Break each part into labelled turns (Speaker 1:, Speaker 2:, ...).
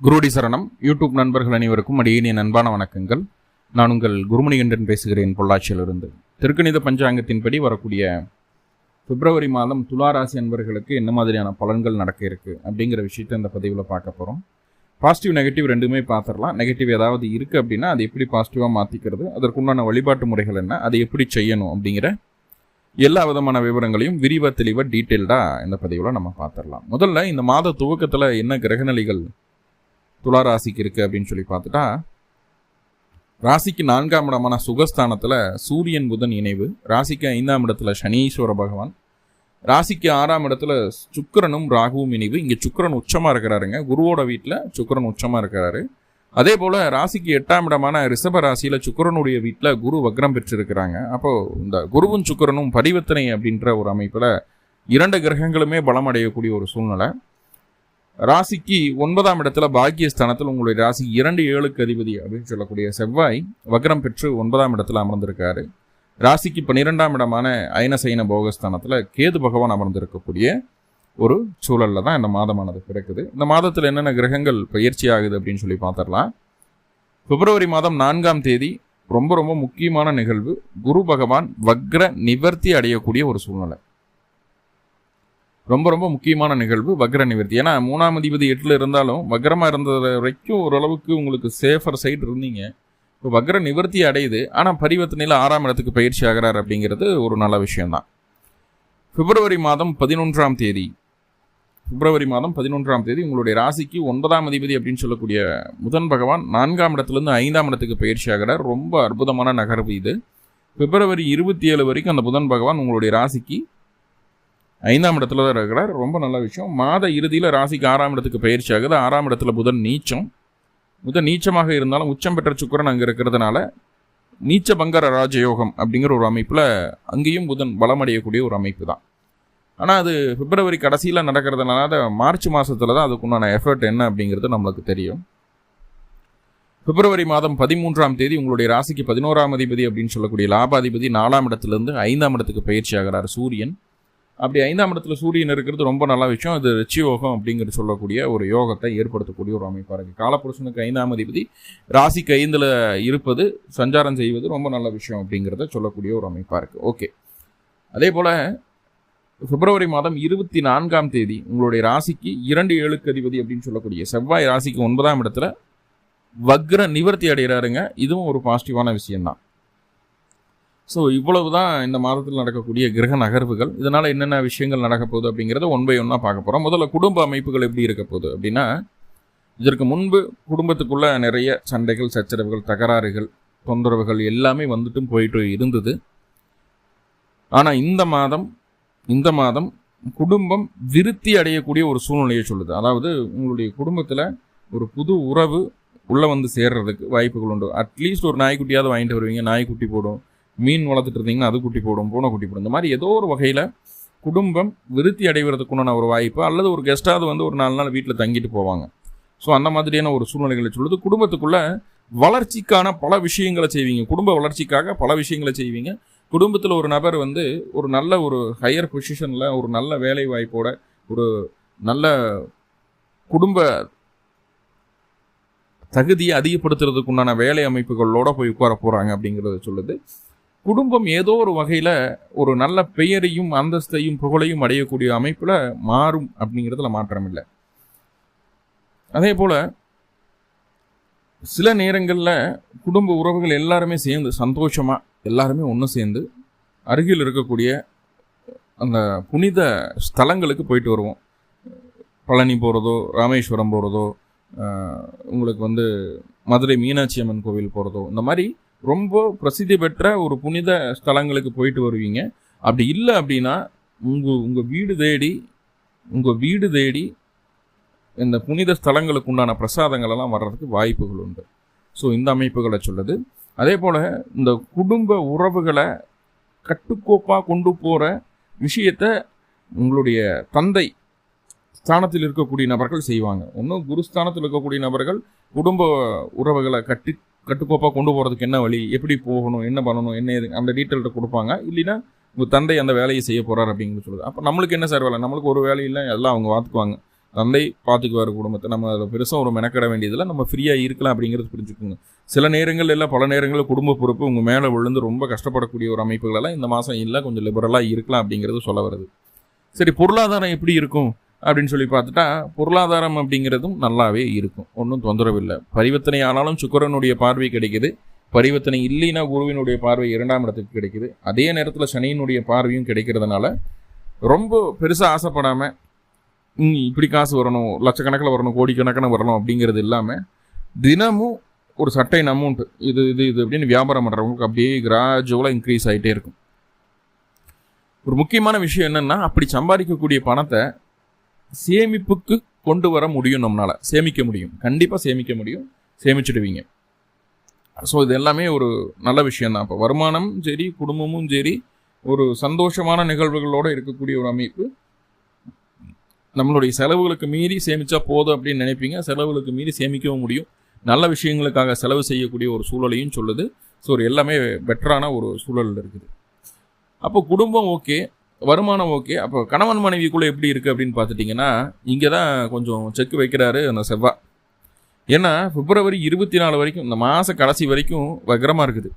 Speaker 1: குருடி சரணம். யூடியூப் நண்பர்கள் அனைவருக்கும் அடியேனின் அன்பான வணக்கங்கள். நான் உங்கள் குருமணிகண்டன் பேசுகிறேன் பொள்ளாச்சியிலிருந்து. திருக்கணித பஞ்சாங்கத்தின்படி வரக்கூடிய பிப்ரவரி மாதம் துளாராசி அன்பர்களுக்கு என்ன மாதிரியான பலன்கள் நடக்க இருக்கு அப்படிங்கிற விஷயத்தை இந்த பதிவில் பார்க்க போகிறோம் பாசிட்டிவ் நெகட்டிவ் ரெண்டுமே பார்த்துடலாம். நெகட்டிவ் ஏதாவது இருக்குது அப்படின்னா அது எப்படி பாசிட்டிவாக மாற்றிக்கிறது அதற்குண்டான வழிபாட்டு முறைகள் என்ன அதை எப்படி செய்யணும் அப்படிங்கிற எல்லா விதமான விவரங்களையும் விரிவாக தெளிவாக டீட்டெயில்டாக இந்த பதிவில் நம்ம பார்த்துடலாம். முதல்ல இந்த மாத துவக்கத்தில் என்ன கிரகநிலைகள் துலா ராசிக்கு இருக்குது அப்படின்னு சொல்லி பார்த்துட்டா ராசிக்கு நான்காம் இடமான சுகஸ்தானத்தில் சூரியன் புதன் இணைவு. ராசிக்கு ஐந்தாம் இடத்துல சனீஸ்வர பகவான். ராசிக்கு ஆறாம் இடத்துல சுக்கிரனும் ராகுவும் இணைவு. இங்கே சுக்கிரன் உச்சமாக இருக்கிறாருங்க. குருவோட வீட்டில் சுக்கிரன் உச்சமாக இருக்கிறாரு. அதே போல் ராசிக்கு எட்டாம் இடமான ரிஷப ராசியில் சுக்கிரனுடைய வீட்டில் குரு வக்ரம் பெற்றிருக்கிறாங்க. அப்போது இந்த குருவும் சுக்கிரனும் பரிவர்த்தனை அப்படின்ற ஒரு அமைப்பில் இரண்டு கிரகங்களுமே பலம் அடையக்கூடிய ஒரு சூழ்நிலை. ராசிக்கு ஒன்பதாம் இடத்துல பாக்கியஸ்தானத்தில் உங்களுடைய ராசி இரண்டு ஏழுக்கு அதிபதி அப்படின்னு சொல்லக்கூடிய செவ்வாய் வக்ரம் பெற்று ஒன்பதாம் இடத்துல அமர்ந்திருக்காரு. ராசிக்கு பன்னிரெண்டாம் இடமான அயனசைன போகஸ்தானத்தில் கேது பகவான் அமர்ந்திருக்கக்கூடிய ஒரு சூழலில் தான் இந்த மாதமானது பிறக்குது. இந்த மாதத்தில் என்னென்ன கிரகங்கள் பயிற்சி ஆகுது அப்படின்னு சொல்லி பார்த்துடலாம். பிப்ரவரி மாதம் நான்காம் தேதி ரொம்ப ரொம்ப முக்கியமான நிகழ்வு. குரு பகவான் வக்ர நிவர்த்தி அடையக்கூடிய ஒரு சூழ்நிலை. ரொம்ப ரொம்ப முக்கியமான நிகழ்வு வக்ர நிவர்த்தி. ஏன்னா மூணாம் அதிபதி எட்டில் இருந்தாலும் வக்ரமாக இருந்தது வரைக்கும் ஓரளவுக்கு உங்களுக்கு சேஃபர் சைடு இருந்தீங்க. இப்போ வக்ர நிவர்த்தி அடையுது. ஆனால் பரிவர்த்தனையில் ஆறாம் இடத்துக்கு பயிற்சி ஆகிறார் அப்படிங்கிறது ஒரு நல்ல விஷயம்தான். பிப்ரவரி மாதம் பதினொன்றாம் தேதி. பிப்ரவரி மாதம் பதினொன்றாம் தேதி உங்களுடைய ராசிக்கு ஒன்பதாம் அதிபதி அப்படின்னு சொல்லக்கூடிய முதன் பகவான் நான்காம் இடத்துலேருந்து ஐந்தாம் இடத்துக்கு பயிற்சி ஆகிறார். ரொம்ப அற்புதமான நகர்வு இது. பிப்ரவரி இருபத்தி ஏழு வரைக்கும் அந்த புதன் பகவான் உங்களுடைய ராசிக்கு ஐந்தாம் இடத்துல தான் இருக்கிறார். ரொம்ப நல்ல விஷயம். மாத இறுதியில் ராசிக்கு ஆறாம் இடத்துக்கு பயிற்சி ஆகுது. ஆறாம் இடத்துல புதன் நீச்சம். புதன் நீச்சமாக இருந்தாலும் உச்சம் பெற்ற சுக்கரன் அங்கே இருக்கிறதுனால நீச்ச பங்கர ராஜயோகம் அப்படிங்கிற ஒரு அமைப்பில் அங்கேயும் புதன் பலமடையக்கூடிய ஒரு அமைப்பு தான். ஆனால் அது பிப்ரவரி கடைசியில் நடக்கிறதுனால அது மார்ச் மாதத்தில் தான் அதுக்குண்டான எஃபர்ட் என்ன அப்படிங்கிறது நம்மளுக்கு தெரியும். பிப்ரவரி மாதம் பதிமூன்றாம் தேதி உங்களுடைய ராசிக்கு பதினோராம் அதிபதி அப்படின்னு சொல்லக்கூடிய லாபாதிபதி நாலாம் இடத்துலேருந்து ஐந்தாம் இடத்துக்கு பயிற்சி ஆகிறார் சூரியன். அப்படி ஐந்தாம் இடத்துல சூரியன் இருக்கிறது ரொம்ப நல்ல விஷயம். அது ரிச்சி யோகம் சொல்லக்கூடிய ஒரு யோகத்தை ஏற்படுத்தக்கூடிய ஒரு அமைப்பாக இருக்குது காலப்புருஷனுக்கு ஐந்தாம் அதிபதி ராசிக்கு ஐந்தில் இருப்பது சஞ்சாரம் செய்வது ரொம்ப நல்ல விஷயம் அப்படிங்கிறத சொல்லக்கூடிய ஒரு அமைப்பாக இருக்குது ஓகே. அதே போல் பிப்ரவரி மாதம் இருபத்தி நான்காம் தேதி உங்களுடைய ராசிக்கு இரண்டு ஏழுக்கு அதிபதி அப்படின்னு சொல்லக்கூடிய செவ்வாய் ராசிக்கு ஒன்பதாம் இடத்துல வக்ர நிவர்த்தி அடைகிறாருங்க. இதுவும் ஒரு பாசிட்டிவான விஷயம்தான். ஸோ இவ்வளவு தான் இந்த மாதத்தில் நடக்கக்கூடிய கிரக நகர்வுகள். இதனால் என்னென்ன விஷயங்கள் நடக்க போகுது அப்படிங்கிறத ஒன் பை ஒன்னாக பார்க்க போகிறோம் முதல்ல குடும்ப அமைப்புகள் எப்படி இருக்க போகுது அப்படின்னா இதற்கு முன்பு குடும்பத்துக்குள்ளே நிறைய சண்டைகள் சச்சரவுகள் தகராறுகள் தொந்தரவுகள் எல்லாமே வந்துட்டும் போயிட்டு இருந்தது. ஆனால் இந்த மாதம் இந்த மாதம் குடும்பம் விருத்தி அடையக்கூடிய ஒரு சூழ்நிலையை சொல்லுது. அதாவது உங்களுடைய குடும்பத்தில் ஒரு புது உறவு உள்ளே வந்து சேர்றதுக்கு வாய்ப்புகள் உண்டு. அட்லீஸ்ட் ஒரு நாய்க்குட்டியாவது வாங்கிட்டு வருவீங்க. நாய்க்குட்டி போடும். மீன் வளர்த்துட்டு இருந்தீங்கன்னா அது குட்டி போடும் பூனை குட்டி போடும். இந்த மாதிரி ஏதோ ஒரு வகையில் குடும்பம் விருத்தி அடைவதற்குண்டான ஒரு வாய்ப்பு அல்லது ஒரு கெஸ்ட்டாவது வந்து ஒரு நாலு நாள் வீட்டில் தங்கிட்டு போவாங்க. ஸோ அந்த மாதிரியான ஒரு சூழ்நிலைகளை சொல்லுது. குடும்பத்துக்குள்ளே வளர்ச்சிக்கான பல விஷயங்களை செய்வீங்க. குடும்ப வளர்ச்சிக்காக பல விஷயங்களை செய்வீங்க. குடும்பத்தில் ஒரு நபர் வந்து ஒரு நல்ல ஒரு ஹையர் பொசிஷனில் ஒரு நல்ல வேலை வாய்ப்போட ஒரு நல்ல குடும்ப தகுதியை அதிகப்படுத்துறதுக்கு உண்டான வேலை அமைப்புகளோட போய் உட்கார போகிறாங்க அப்படிங்கிறத சொல்லுது. குடும்பம் ஏதோ ஒரு வகையில் ஒரு நல்ல பெயரையும் அந்தஸ்தையும் புகழையும் அடையக்கூடிய அமைப்பில் மாறும் அப்படிங்கிறதுல மாற்றம் இல்லை. அதே போல் சில நேரங்களில் குடும்ப உறவுகள் எல்லாருமே சேர்ந்து சந்தோஷமாக எல்லாருமே ஒன்று சேர்ந்து அருகில் இருக்கக்கூடிய அந்த புனித ஸ்தலங்களுக்கு போயிட்டு வருவோம். பழனி போகிறதோ ராமேஸ்வரம் போகிறதோ உங்களுக்கு வந்து மதுரை மீனாட்சி அம்மன் கோவில் போகிறதோ இந்த மாதிரி ரொம்ப பிரசித்தி பெற்ற ஒரு புனித ஸ்தலங்களுக்கு போயிட்டு வருவீங்க. அப்படி இல்லை அப்படின்னா உங்கள் உங்கள் வீடு தேடி உங்கள் வீடு தேடி இந்த புனித ஸ்தலங்களுக்கு உண்டான பிரசாதங்களெல்லாம் வர்றதுக்கு வாய்ப்புகள் உண்டு. ஸோ இந்த அமைப்புகளை சொல்லுது. அதே போல் இந்த குடும்ப உறவுகளை கட்டுக்கோப்பாக கொண்டு போகிற விஷயத்தை உங்களுடைய தந்தை ஸ்தானத்தில் இருக்கக்கூடிய நபர்கள் செய்வாங்க. ஒன்றும் குருஸ்தானத்தில் இருக்கக்கூடிய நபர்கள் குடும்ப உறவுகளை கட்டி கட்டுக்கோப்பாக கொண்டு போகிறதுக்கு என்ன வழி? எப்படி போகணும்? என்ன பண்ணணும்? என்ன ஏது? அந்த டீட்டெயில்கிட்ட கொடுப்பாங்க. இல்லைன்னா உங்கள் தந்தை அந்த வேலையை செய்ய போகிறார் அப்படிங்கிறது சொல்லுது. அப்போ நம்மளுக்கு என்ன சார் வேலை? நம்மளுக்கு ஒரு வேலை இல்லை எல்லாம் அவங்க பார்த்துக்குவாங்க தந்தை பார்த்துக்குவார் குடும்பத்தை. நம்ம அதில் பெருசாக ஒரு மெனக்கட வேண்டியதில் நம்ம ஃப்ரீயாக இருக்கலாம் அப்படிங்கிறது புரிஞ்சுக்கோங்க. சில நேரங்கள் இல்லை பல நேரங்களில் குடும்ப பொறுப்பு உங்கள் மேலே விழுந்து ரொம்ப கஷ்டப்படக்கூடிய ஒரு அமைப்புகளெல்லாம் இந்த மாதம் இல்லை கொஞ்சம் லிபரலாக இருக்கலாம் அப்படிங்கிறது சொல்ல வருது. சரி பொருளாதாரம் எப்படி இருக்கும்? அப்படின்னு சொல்லி பார்த்துட்டா பொருளாதாரம் அப்படிங்கிறதும் நல்லாவே இருக்கும். ஒன்றும் தொந்தரவு இல்லை பரிவர்த்தனை ஆனாலும் சுக்கரனுடைய பார்வை கிடைக்குது. பரிவர்த்தனை இல்லைன்னா குருவினுடைய பார்வை இரண்டாம் இடத்துக்கு கிடைக்குது. அதே நேரத்தில் சனியினுடைய பார்வையும் கிடைக்கிறதுனால ரொம்ப பெருசாக ஆசைப்படாமல் இப்படி காசு வரணும் லட்சக்கணக்கில் வரணும் கோடிக்கணக்கில் வரணும் அப்படிங்கிறது இல்லாமல் தினமும் ஒரு சட்டைன் அமௌண்ட் இது இது இது அப்படின்னு வியாபாரம் பண்ணுறவங்களுக்கு அப்படியே கிராஜுவலாக இன்க்ரீஸ் ஆகிட்டே இருக்கும். ஒரு முக்கியமான விஷயம் என்னென்னா அப்படி சம்பாதிக்கக்கூடிய பணத்தை சேமிப்புக்கு கொண்டு வர முடியும் நம்மளால். சேமிக்க முடியும். கண்டிப்பாக சேமிக்க முடியும். சேமிச்சிடுவீங்க. ஸோ இது எல்லாமே ஒரு நல்ல விஷயந்தான் இப்போ வருமானம் சரி குடும்பமும் சரி ஒரு சந்தோஷமான நிகழ்வுகளோடு இருக்கக்கூடிய ஒரு அமைப்பு. நம்மளுடைய செலவுகளுக்கு மீறி சேமித்தா போதும் அப்படின்னு நினைப்பீங்க. செலவுகளுக்கு மீறி சேமிக்கவும் முடியும். நல்ல விஷயங்களுக்காக செலவு செய்யக்கூடிய ஒரு சூழலையும் சொல்லுது. ஸோ ஒரு எல்லாமே பெட்டரான ஒரு சூழல் இருக்குது. அப்போ குடும்பம் ஓகே வருமானம் ஓகே அப்போ கணவன் மனைவிக்குள்ளே எப்படி இருக்குது அப்படின்னு பார்த்துட்டிங்கன்னா இங்கே தான் கொஞ்சம் செக் வைக்கிறாரு அந்த செவ்வாய் ஏன்னா பிப்ரவரி இருபத்தி நாலு வரைக்கும் இந்த மாத கடைசி வரைக்கும் வக்ரமாக இருக்குது.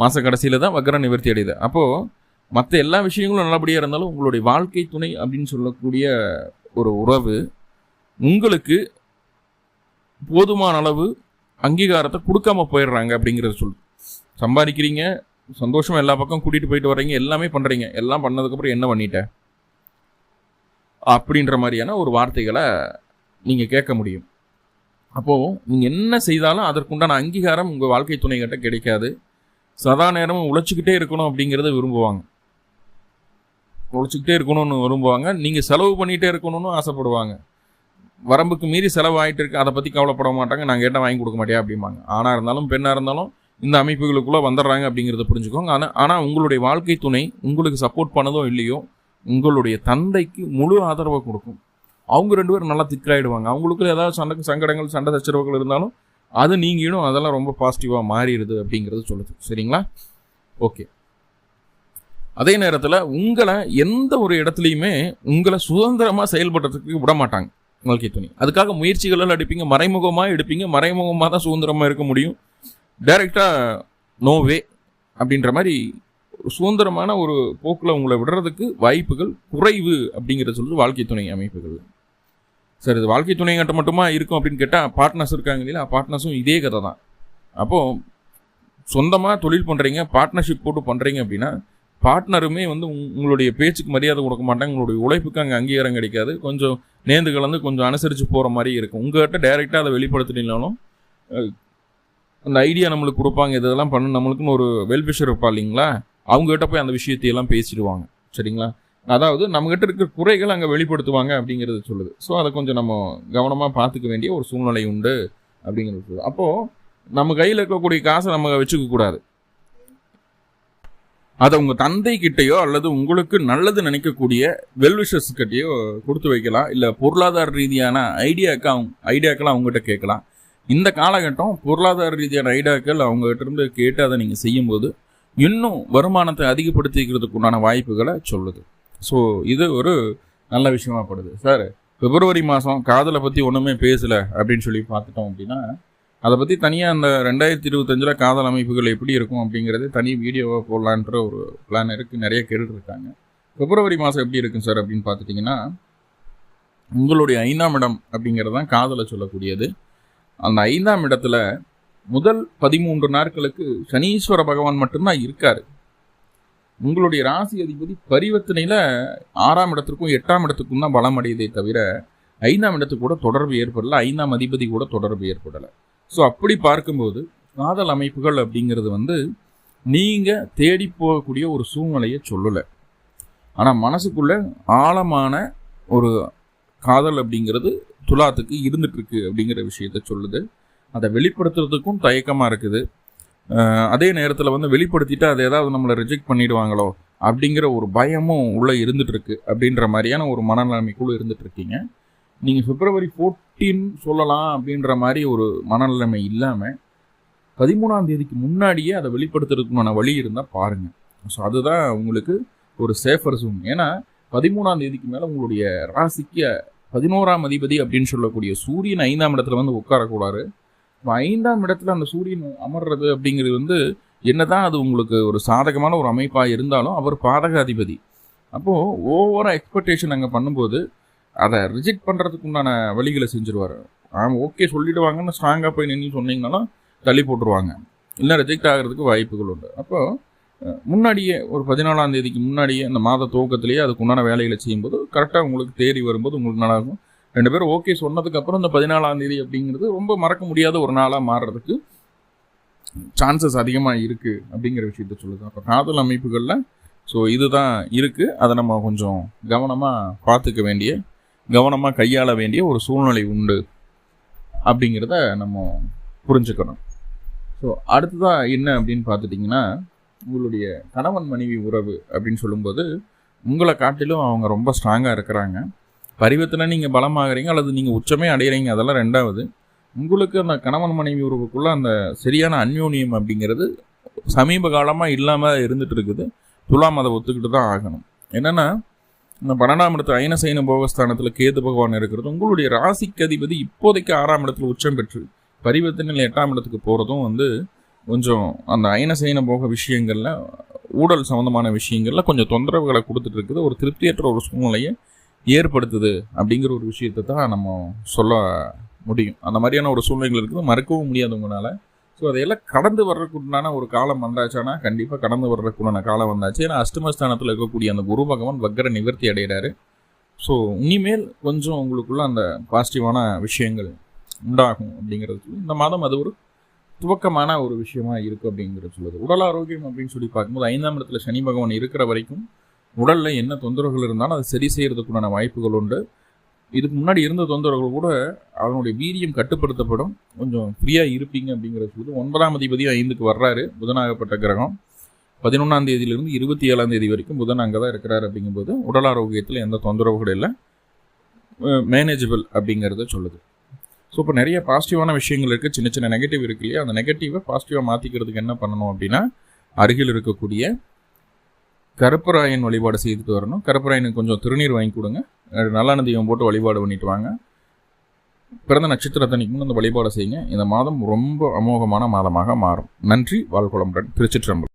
Speaker 1: மாத கடைசியில் தான் வக்ரம் நிவர்த்தி அடையுது. அப்போது மற்ற எல்லா விஷயங்களும் நல்லபடியாக இருந்தாலும் உங்களுடைய வாழ்க்கை துணை அப்படின்னு சொல்லக்கூடிய ஒரு உறவு உங்களுக்கு போதுமான அளவு அங்கீகாரத்தை கொடுக்காம போயிடுறாங்க அப்படிங்கிறத சொல்லு. சம்பாதிக்கிறீங்க சந்தோஷமாக எல்லா பக்கம் கூட்டிகிட்டு போயிட்டு வரீங்க எல்லாமே பண்ணுறீங்க எல்லாம் பண்ணதுக்கப்புறம் என்ன பண்ணிட்ட? அப்படின்ற மாதிரியான ஒரு வார்த்தைகளை நீங்கள் கேட்க முடியும். அப்போது நீங்கள் என்ன செய்தாலும் அதற்குண்டான அங்கீகாரம் உங்கள் வாழ்க்கை துணைகிட்ட கிடைக்காது. சதா நேரமும் உழைச்சிக்கிட்டே இருக்கணும் அப்படிங்கிறத விரும்புவாங்க. உழைச்சிக்கிட்டே இருக்கணும்னு விரும்புவாங்க. நீங்கள் செலவு பண்ணிகிட்டே இருக்கணும்னு ஆசைப்படுவாங்க. வரம்புக்கு மீறி செலவு ஆகிட்டு இருக்கு அதை பற்றி கவலைப்பட மாட்டாங்க. நான் கேட்டால் வாங்கி கொடுக்க மாட்டேன் அப்படிம்பாங்க. ஆணாக இருந்தாலும் பெண்ணாக இருந்தாலும் இந்த அமைப்புகளுக்குள்ளே வந்துடுறாங்க அப்படிங்கிறத புரிஞ்சுக்கோங்க. ஆனால் ஆனால் உங்களுடைய வாழ்க்கை துணை உங்களுக்கு சப்போர்ட் பண்ணதோ இல்லையோ உங்களுடைய தந்தைக்கு முழு ஆதரவை கொடுக்கும். அவங்க ரெண்டு பேரும் நல்லா திக்கராயிடுவாங்க. அவங்களுக்குள்ள ஏதாவது சண்டை சங்கடங்கள் சண்டை சச்சரவுகள் இருந்தாலும் அது நீங்களும் அதெல்லாம் ரொம்ப பாசிட்டிவாக மாறிடுது அப்படிங்கிறது சொல்லுது. சரிங்களா? ஓகே அதே நேரத்தில் உங்களை எந்த ஒரு இடத்துலையுமே உங்களை சுதந்திரமாக செயல்படுறதுக்கு விட மாட்டாங்க வாழ்க்கை துணி. அதுக்காக முயற்சிகளெல்லாம் எடுப்பீங்க. மறைமுகமாக எடுப்பீங்க. மறைமுகமாக தான் சுதந்திரமாக இருக்க முடியும். டைரெக்டாக நோ வே அப்படின்ற மாதிரி சுதந்திரமான ஒரு போக்கில் உங்களை விடுறதுக்கு வாய்ப்புகள் குறைவு அப்படிங்கிறத சொல்லுது வாழ்க்கை துணை அமைப்புகள். சார் இது வாழ்க்கை துணை கட்ட மட்டுமா இருக்கும் அப்படின்னு கேட்டால் பார்ட்னர்ஸ் இருக்காங்க இல்லையா? பார்ட்னர்ஸும் இதே கதை தான். அப்போது சொந்தமாக தொழில் பண்ணுறீங்க பார்ட்னர்ஷிப் போட்டு பண்ணுறீங்க அப்படின்னா பார்ட்னருமே வந்து உங்களுடைய பேச்சுக்கு மரியாதை கொடுக்க மாட்டாங்க உங்களுடைய உழைப்புக்கு அங்கே அங்கீகாரம் கிடைக்காது. கொஞ்சம் நேர்ந்து கலந்து கொஞ்சம் அனுசரித்து போகிற மாதிரி இருக்கும். உங்கள்கிட்ட டைரெக்டாக அதை வெளிப்படுத்தினாலும் அந்த ஐடியா நம்மளுக்கு கொடுப்பாங்க இதெல்லாம் பண்ணு நம்மளுக்குன்னு ஒரு வெல்விஷர் இருப்பா இல்லைங்களா? அவங்ககிட்ட போய் அந்த விஷயத்தையெல்லாம் பேசிடுவாங்க. சரிங்களா? அதாவது நம்மகிட்ட இருக்கிற குறைகள் அங்கே வெளிப்படுத்துவாங்க அப்படிங்கிறது சொல்லுது. ஸோ அதை கொஞ்சம் நம்ம கவனமாக பார்த்துக்க வேண்டிய ஒரு சூழ்நிலை உண்டு அப்படிங்கிறது சொல்லுது. அப்போது நம்ம கையில் இருக்கக்கூடிய காசை நம்ம வச்சுக்கக்கூடாது அதை உங்கள் தந்தை கிட்டேயோ அல்லது உங்களுக்கு நல்லது நினைக்கக்கூடிய வெல்விஷர்ஸ்கிட்டேயோ கொடுத்து வைக்கலாம். இல்லை பொருளாதார ரீதியான ஐடியாக்கா ஐடியாக்கெல்லாம் அவங்ககிட்ட கேட்கலாம். இந்த காலகட்டம் பொருளாதார ரீதியான ஐடியாக்கள் அவங்ககிட்ட இருந்து கேட்டு அதை நீங்கள் செய்யும்போது இன்னும் வருமானத்தை அதிகப்படுத்திக்கிறதுக்கு உண்டான வாய்ப்புகளை சொல்லுது. ஸோ இது ஒரு நல்ல விஷயமா படுது. சார் பிப்ரவரி மாதம் காதலை பற்றி ஒன்றுமே பேசலை அப்படின்னு சொல்லி பார்த்துட்டோம் அப்படின்னா அதை பற்றி தனியாக அந்த ரெண்டாயிரத்தி இருபத்தஞ்சில் காதல் அமைப்புகள் எப்படி இருக்கும் அப்படிங்கிறது தனி வீடியோவாக போடலான்ற ஒரு பிளான் இருக்குது நிறைய கேட்டுருக்காங்க பிப்ரவரி மாதம் எப்படி இருக்கும் சார் அப்படின்னு பார்த்துட்டிங்கன்னா உங்களுடைய ஐந்தாம் இடம் அப்படிங்கிறது தான் காதலை சொல்லக்கூடியது. அந்த ஐந்தாம் இடத்துல முதல் பதிமூன்று நாட்களுக்கு சனீஸ்வர பகவான் மட்டும்தான் இருக்கார். உங்களுடைய ராசி அதிபதி பரிவர்த்தனையில் ஆறாம் இடத்திற்கும் எட்டாம் இடத்துக்கும் தான் பலம் அடையதே தவிர ஐந்தாம் இடத்துக்கு கூட தொடர்பு ஏற்படலை ஐந்தாம் அதிபதி கூட தொடர்பு ஏற்படலை. ஸோ அப்படி பார்க்கும்போது காதல் அமைப்புகள் அப்படிங்கிறது வந்து நீங்கள் தேடி போகக்கூடிய ஒரு சூழ்நிலையை சொல்லலை. ஆனால் மனசுக்குள்ளே ஆழமான ஒரு காதல் அப்படிங்கிறது துலாத்துக்கு இருந்துட்டுருக்கு அப்படிங்கிற விஷயத்த சொல்லுது. அதை வெளிப்படுத்துறதுக்கும் தயக்கமாக இருக்குது. அதே நேரத்தில் வந்து வெளிப்படுத்திட்டு அதை ஏதாவது நம்மளை ரிஜெக்ட் பண்ணிடுவாங்களோ அப்படிங்கிற ஒரு பயமும் உள்ளே இருந்துகிட்ருக்கு அப்படின்ற மாதிரியான ஒரு மனநிலைமைக்குள்ளே இருந்துகிட்ருக்கீங்க நீங்கள் பிப்ரவரி ஃபோர்டீன் சொல்லலாம் அப்படின்ற மாதிரி ஒரு மனநிலைமை இல்லாமல் பதிமூணாம் தேதிக்கு முன்னாடியே அதை வெளிப்படுத்துறதுக்குமான வழி இருந்தால் பாருங்கள் ஸோ அதுதான் உங்களுக்கு ஒரு சேஃபர் ஜோன் ஏன்னா பதிமூணாம் தேதிக்கு மேலே உங்களுடைய ராசிக்கு பதினோராம் அதிபதி அப்படின்னு சொல்லக்கூடிய சூரியன் ஐந்தாம் இடத்துல வந்து உட்காரக்கூடாது ஐந்தாம் இடத்துல அந்த சூரியன் அமர்றது அப்படிங்கிறது வந்து என்னதான் அது உங்களுக்கு ஒரு சாதகமான ஒரு அமைப்பாக இருந்தாலும் அவர் பாதக அதிபதி. அப்போது ஓவராக எக்ஸ்பெக்டேஷன் அங்கே பண்ணும்போது அதை ரிஜெக்ட் பண்ணுறதுக்கு உண்டான வழிகளை செஞ்சுருவார். ஆமாம் ஓகே சொல்லிடுவாங்கன்னு ஸ்ட்ராங்காக போய் நின்று சொன்னீங்கனாலும் தள்ளி போட்டுருவாங்க. இல்லை ரிஜெக்ட் ஆகிறதுக்கு வாய்ப்புகள் உண்டு. அப்போது முன்னாடியே ஒரு பதினாலாம் தேதிக்கு முன்னாடியே அந்த மாத துவக்கத்திலேயே அதுக்கு உண்டான வேலைகளை செய்யும்போது கரெக்டாக உங்களுக்கு தேடி வரும்போது உங்களுக்கு நல்லா இருக்கும். ரெண்டு பேரும் ஓகே சொன்னதுக்கப்புறம் இந்த பதினாலாம் தேதி அப்படிங்கிறது ரொம்ப மறக்க முடியாத ஒரு நாளாக மாறுறதுக்கு சான்சஸ் அதிகமாக இருக்குது அப்படிங்கிற விஷயத்த சொல்லுது. அப்போ காதல் அமைப்புகளில் ஸோ இதுதான் இருக்குது அதை நம்ம கொஞ்சம் கவனமாக பார்த்துக்க வேண்டிய கவனமாக கையாள வேண்டிய ஒரு சூழ்நிலை உண்டு அப்படிங்கிறத நம்ம புரிஞ்சுக்கணும். ஸோ அடுத்ததாக என்ன அப்படின்னு பார்த்துட்டிங்கன்னா உங்களுடைய கணவன் மனைவி உறவு அப்படின்னு சொல்லும்போது உங்களை காட்டிலும் அவங்க ரொம்ப ஸ்ட்ராங்காக இருக்கிறாங்க. பரிவத்தில் நீங்கள் பலமாகறீங்க அல்லது நீங்கள் உச்சமே அடையிறீங்க அதெல்லாம் ரெண்டாவது. உங்களுக்கு அந்த கணவன் மனைவி உறவுக்குள்ளே அந்த சரியான அந்யோன்யம் அப்படிங்கிறது சமீப காலமாக இல்லாமல் இருந்துட்டு இருக்குது. துலாம் அதை ஒத்துக்கிட்டு தான் ஆகணும். என்னென்னா இந்த பன்னெண்டாம் இடத்து ஐன சைன போகஸ்தானத்தில் கேது பகவான் இருக்கிறது. உங்களுடைய ராசிக்கு அதிபதி இப்போதைக்கு ஆறாம் இடத்துல உச்சம் பெற்று பரிவர்த்தனையில் எட்டாம் இடத்துக்கு போகிறதும் வந்து கொஞ்சம் அந்த ஐன சைன போக விஷயங்களில் ஊழல் சம்மந்தமான விஷயங்களில் கொஞ்சம் தொந்தரவுகளை கொடுத்துட்டு இருக்குது. ஒரு திருப்தியற்ற ஒரு சூழ்நிலையை ஏற்படுத்துது அப்படிங்கிற ஒரு விஷயத்தை தான் நம்ம சொல்ல முடியும். அந்த மாதிரியான ஒரு சூழ்நிலைகள் இருக்குது. மறக்கவும் முடியாது உங்களால். ஸோ அதையெல்லாம் கடந்து வர்றதுக்குண்டான ஒரு காலம் வந்தாச்சானா? கண்டிப்பாக கடந்து வர்றதுக்குண்டான காலம் வந்தாச்சு. ஏன்னா அஷ்டமஸ்தானத்தில் இருக்கக்கூடிய அந்த குரு பகவான் வக்கர நிவர்த்தி அடைகிறாரு. ஸோ இனிமேல் கொஞ்சம் உங்களுக்குள்ள அந்த பாசிட்டிவான விஷயங்கள் உண்டாகும் அப்படிங்கிறது இந்த மாதம் அது ஒரு துவக்கமான ஒரு விஷயமா இருக்குது அப்படிங்கிற சொல்லுது. உடல் ஆரோக்கியம் அப்படின்னு சொல்லி பார்க்கும்போது ஐந்தாம் இடத்துல சனி பகவான் இருக்கிற வரைக்கும் உடலில் என்ன தொந்தரவுகள் இருந்தாலும் அதை சரி செய்கிறதுக்குண்டான வாய்ப்புகள் உண்டு. இதுக்கு முன்னாடி இருந்த தொந்தரவுகள் கூட அவனுடைய வீரியம் கட்டுப்படுத்தப்படும். கொஞ்சம் ஃப்ரீயாக இருப்பீங்க அப்படிங்கிற சொல்லுது. ஒன்பதாம் அதிபதி ஐந்துக்கு வர்றாரு. புதனாகப்பட்ட கிரகம். பதினொன்றாம் தேதியிலிருந்து இருபத்தி ஏழாம் தேதி வரைக்கும் புதன் அங்கே தான் இருக்கிறார் அப்படிங்கும்போது உடல் ஆரோக்கியத்தில் எந்த தொந்தரவுகள் இல்லை. மேனேஜபிள் அப்படிங்கிறத சொல்லுது. ஸோ இப்போ நிறைய பாசிட்டிவான விஷயங்கள் இருக்குது சின்ன சின்ன நெகட்டிவ் இருக்கு இல்லையா? அந்த நெகட்டிவை பாசிட்டிவாக மாற்றிக்கிறதுக்கு என்ன பண்ணணும் அப்படின்னா அருகில் இருக்கக்கூடிய கருப்பராயன் வழிபாடு செய்துட்டு வரணும். கருப்பராயனுக்கு கொஞ்சம் திருநீர் வாங்கி கொடுங்க. நல்ல தீபம் போட்டு வழிபாடு பண்ணிட்டு வாங்க. பிறந்த நட்சத்திரத்தன்னைக்கும் அந்த வழிபாடு செய்யுங்க. இந்த மாதம் ரொம்ப அமோகமான மாதமாக மாறும். நன்றி. வாழ்குளமுடன் திருச்சிற்றம்பலம்.